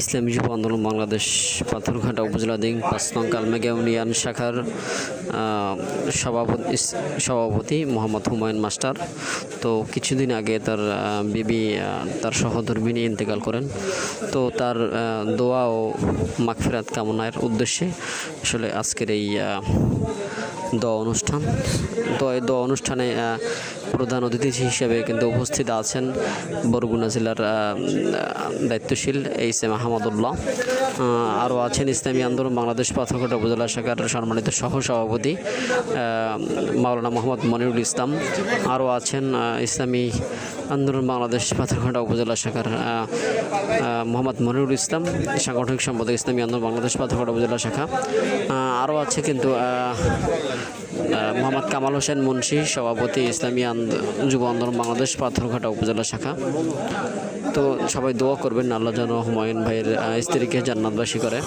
ইসলামী যুব আন্দোলন বাংলাদেশ পাথরঘাটা উপজেলাধীন পাঁচ নং কালমেগা ইউনিয়ন শাখার সভাপতি সভাপতি মোহাম্মদ হুমায়ুন মাস্টার। তো কিছুদিন আগে তার বিবি তার সহধর্মিনী ইন্তেকাল করেন। তো তার দোয়া ও মাগফিরাত কামনার উদ্দেশ্যে আসলে আজকের এই দোয়া অনুষ্ঠান। তো এই দোয়া অনুষ্ঠানে প্রধান অতিথি হিসেবে কিন্তু উপস্থিত আছেন বরগুনা জেলার দায়িত্বশীল এইচ এম আহমদুল্লাহ। আরও আছেন ইসলামী আন্দোলন বাংলাদেশ পাথরঘাটা উপজেলা শাখার সম্মানিত সহ সভাপতি আহ, মাওলানা মোহাম্মদ মনিরুল ইসলাম। আরও আছেন ইসলামী আন্দোলন বাংলাদেশ পাথরঘাটা উপজেলা শাখার মোহাম্মদ মনিরুল ইসলাম সাংগঠনিক সম্পাদক ইসলামী আন্দোলন বাংলাদেশ পাথরঘাটা উপজেলা শাখা। আরও আছে কিন্তু মোহাম্মদ কামাল হোসেন মুন্সি, সভাপতি ইসলামী যুব আন্দোলন বাংলাদেশ পাথরঘাটা উপজেলা শাখা। তো সবাই দোয়া করবেন, আল্লাহ যেন হুমায়ুন ভাইয়ের স্ত্রীকে জান্নাতবাসী করে।